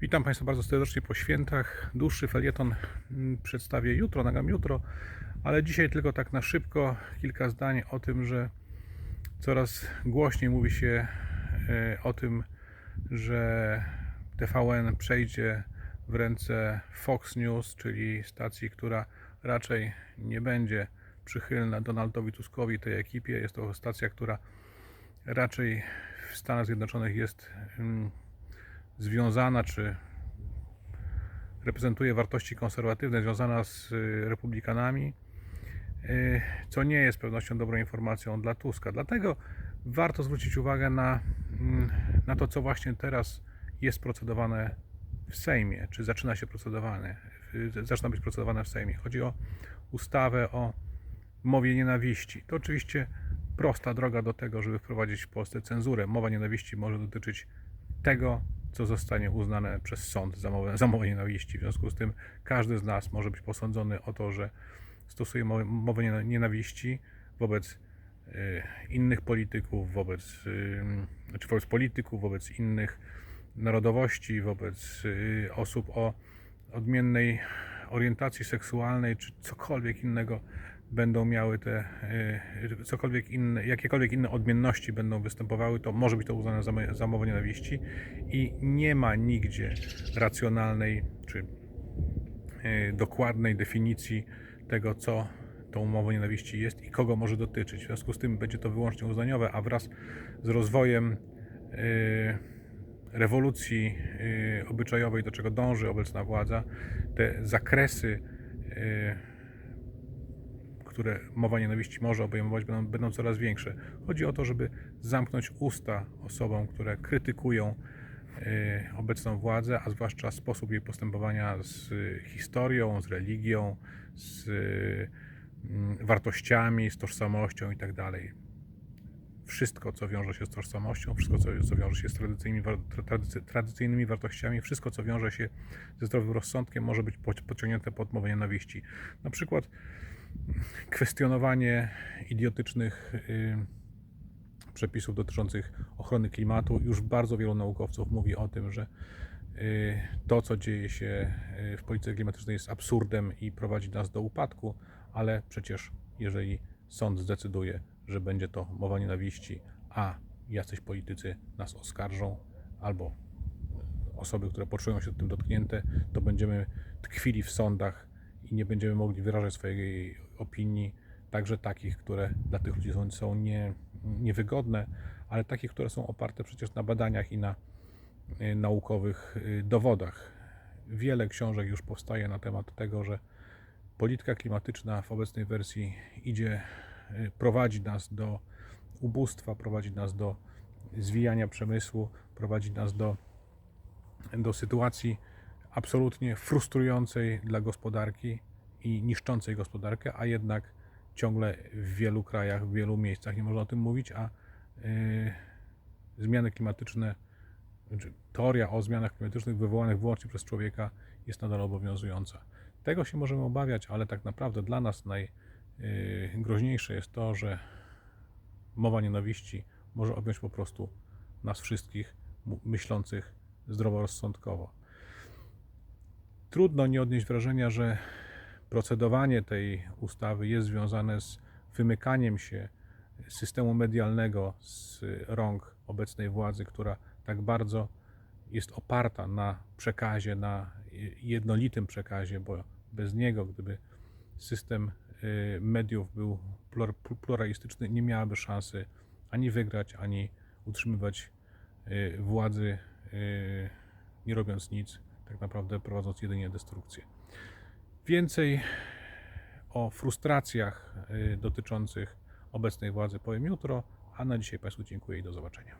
Witam Państwa bardzo serdecznie po świętach. Dłuższy felieton mm, przedstawię jutro, nagam jutro, ale dzisiaj tylko tak na szybko kilka zdań o tym, że coraz głośniej mówi się e, o tym, że TVN przejdzie w ręce Fox News, czyli stacji, która raczej nie będzie przychylna Donaldowi Tuskowi, tej ekipie. Jest to stacja, która raczej w Stanach Zjednoczonych jest mm, związana czy reprezentuje wartości konserwatywne, związana z y, republikanami, y, co nie jest pewnością dobrą informacją dla Tuska. Dlatego warto zwrócić uwagę na, mm, na to, co właśnie teraz jest procedowane w Sejmie, czy zaczyna się procedowane, zaczyna być procedowane w Sejmie. Chodzi o ustawę o mowie nienawiści. To oczywiście prosta droga do tego, żeby wprowadzić w Polsce cenzurę. Mowa nienawiści może dotyczyć tego, co zostanie uznane przez sąd za mowę, za mowę nienawiści. W związku z tym każdy z nas może być posądzony o to, że stosuje mowę, mowę niena- nienawiści wobec y, innych polityków, wobec, y, znaczy wobec polityków, wobec innych narodowości, wobec y, osób o odmiennej orientacji seksualnej, czy cokolwiek innego będą miały te, y, cokolwiek inne, jakiekolwiek inne odmienności będą występowały, to może być to uznane za, za mowę nienawiści i nie ma nigdzie racjonalnej czy y, dokładnej definicji tego, co tą mową nienawiści jest i kogo może dotyczyć. W związku z tym będzie to wyłącznie uznaniowe, a wraz z rozwojem y, rewolucji obyczajowej, do czego dąży obecna władza, te zakresy które mowa nienawiści może obejmować, będą, będą coraz większe. Chodzi o to, żeby zamknąć usta osobom, które krytykują y, obecną władzę, a zwłaszcza sposób jej postępowania z y, historią, z religią, z mm, wartościami, z tożsamością itd. Wszystko, co wiąże się z tożsamością, wszystko, co, wiąże się z tradycyjnymi, tradycyjnymi wartościami, wszystko, co wiąże się ze zdrowym rozsądkiem, może być po- pociągnięte pod mowę nienawiści. Na przykład kwestionowanie idiotycznych y, przepisów dotyczących ochrony klimatu. Już bardzo wielu naukowców mówi o tym, że y, to, co dzieje się y, w polityce klimatycznej jest absurdem i prowadzi nas do upadku, ale przecież jeżeli sąd zdecyduje, że będzie to mowa nienawiści, a jacyś politycy nas oskarżą albo osoby, które poczują się tym dotknięte, to będziemy tkwili w sądach i nie będziemy mogli wyrażać swojej opinii, także takich, które dla tych ludzi są, są nie, niewygodne, ale takich, które są oparte przecież na badaniach i na y, naukowych y, dowodach. Wiele książek już powstaje na temat tego, że polityka klimatyczna w obecnej wersji idzie, y, prowadzi nas do ubóstwa, prowadzi nas do zwijania przemysłu, prowadzi nas do do sytuacji absolutnie frustrującej dla gospodarki i niszczącej gospodarkę, a jednak ciągle w wielu krajach, w wielu miejscach nie można o tym mówić, a yy, zmiany klimatyczne, znaczy teoria o zmianach klimatycznych wywołanych wyłącznie przez człowieka jest nadal obowiązująca. Tego się możemy obawiać, ale tak naprawdę dla nas najgroźniejsze jest to, że mowa nienawiści może objąć po prostu nas wszystkich myślących zdroworozsądkowo. Trudno nie odnieść wrażenia, że procedowanie tej ustawy jest związane z wymykaniem się systemu medialnego z rąk obecnej władzy, która tak bardzo jest oparta na przekazie, na jednolitym przekazie, bo bez niego, gdyby system y, mediów był plur- pluralistyczny, nie miałaby szansy ani wygrać, ani utrzymywać y, władzy, y, nie robiąc nic, tak naprawdę prowadząc jedynie destrukcję. Więcej o frustracjach y, dotyczących obecnej władzy powiem jutro, a na dzisiaj Państwu dziękuję i do zobaczenia.